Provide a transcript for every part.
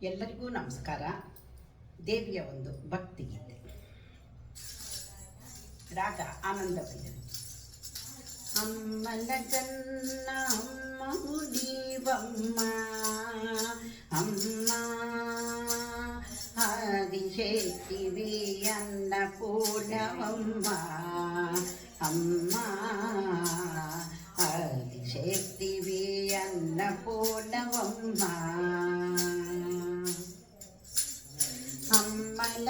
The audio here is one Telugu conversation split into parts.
ಎಲ್ಲರಿಗೂ ನಮಸ್ಕಾರ ದೇವಿಯ ಒಂದು ಭಕ್ತಿ ಗೀತೆ ರಾಗ ಆನಂದ ಭೈರವಿ ಅಮ್ಮನ ಜನ್ನ ಅಮ್ಮ ಹುಡೀವಮ್ಮ ಅಮ್ಮ ಹರಿ ಅನ್ನ ಪೂರ್ಣವಮ್ಮ ಅಮ್ಮ ಹರಿ ಅನ್ನ ಪೂರ್ಣವಮ್ಮ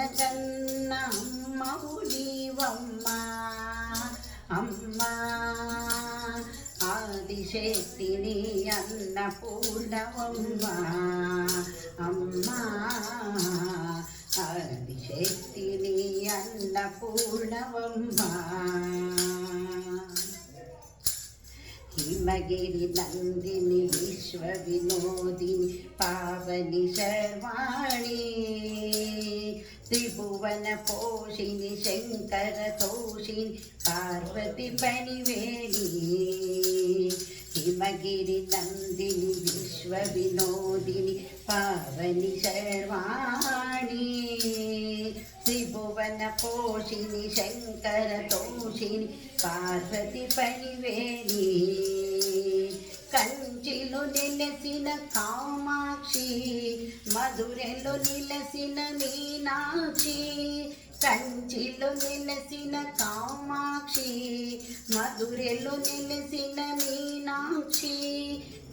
జగజన్నమ్మవు జీవమ్మ అమ్మ ఆదిశక్తిని అన్న పూర్ణవమ్మ అమ్మ ఆదిశక్తిని అన్న పూర్ణవమ్మ హిమగిరి నందిని విశ్వ వినోదిని పావని శర్వాణి ത്രിഭുവന പോഷിനി ശങ്കര തോഷിനി പാർവതി പനിവേലി ഹിമഗിരി നന്ദിനി വിശ്വവിനോദിനി പാവനി ശർവാണി. ത്രിഭുവന പോഷിനി ശങ്കര തോഷിനി പാർവതി പനിവേലി కంచిలో నిలసిన కామాక్షి మధురెలో నిలసిన మీనాక్షి కంచిలో నిలసిన కామాక్షి మధురెలో నిలసిన మీనాక్షి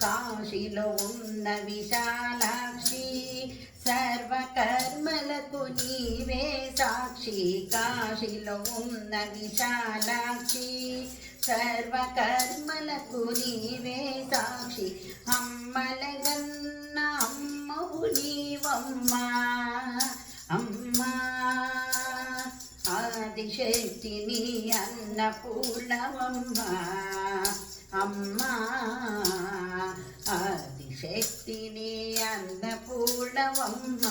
కాశీలో ఉన్న విశాలాక్షి సర్వకర్మలకు నీవే సాక్షి కాశీలో ఉన్న విశాలాక్షి సర్వకర్మలకు నీవే సాక్షి. అమ్మలగన్న అమ్మవు నీవమ్మ. అమ్మ నీవమ్మా అమ్మా ఆదిశక్తిని అన్నపూర్ణవమ్మా అమ్మా ఆదిశక్తిని అన్నపూర్ణవమ్మ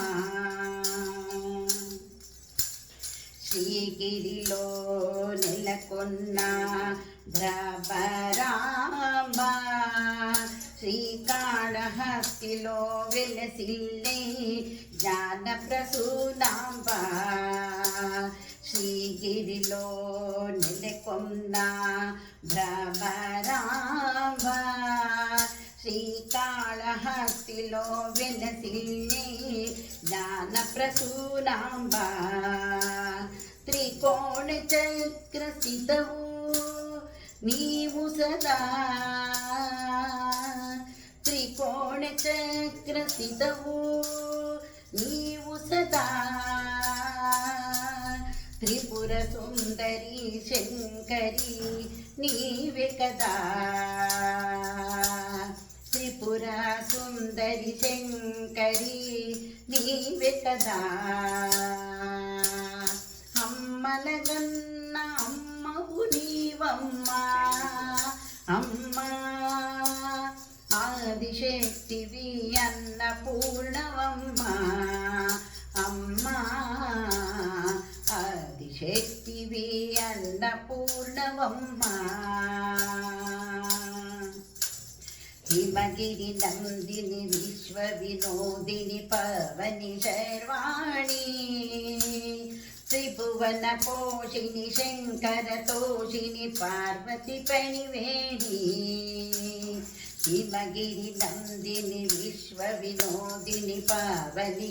శ్రీగిరిలో నెలకొన్న భ్రమరాంబ శ్రీకాళహస్తిలో వెలసిల్లే జ్ఞాన ప్రసూనాంబ శ్రీగిరిలో నెలకొన్న భ్రమరాంబ శ్రీకాళహస్తిలో వెలసిల్లే జ్ఞాన ప్రసూనాంబ త్రికోణ చక్ర స్థితవు నీవు సదా త్రికోణ చక్ర నీవు సదా త్రిపుర సుందరి శంకరి నీవే కదా. త్రిపుర సుందరి శంకరి నీవే కదా. అమ్మలగన్న అమ్మవు నీవమ్మా. అమ్మా ఆదిశక్తివి అన్నపూర్ణవమ్మా అమ్మా ఆదిశక్తివి అన్నపూర్ణవమ్మా హిమగిరి నందిని విశ్వ వినోదిని పవని శర్వాణి. త్రిభువన పోషిణి శంకర తోషిని పార్వతి పణివేణి హిమగిరి నందిని విశ్వ వినోదిని పావని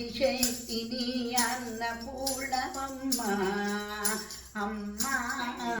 అతిశక్తిని అన్నపూర్ణవమ్మ అమ్మా.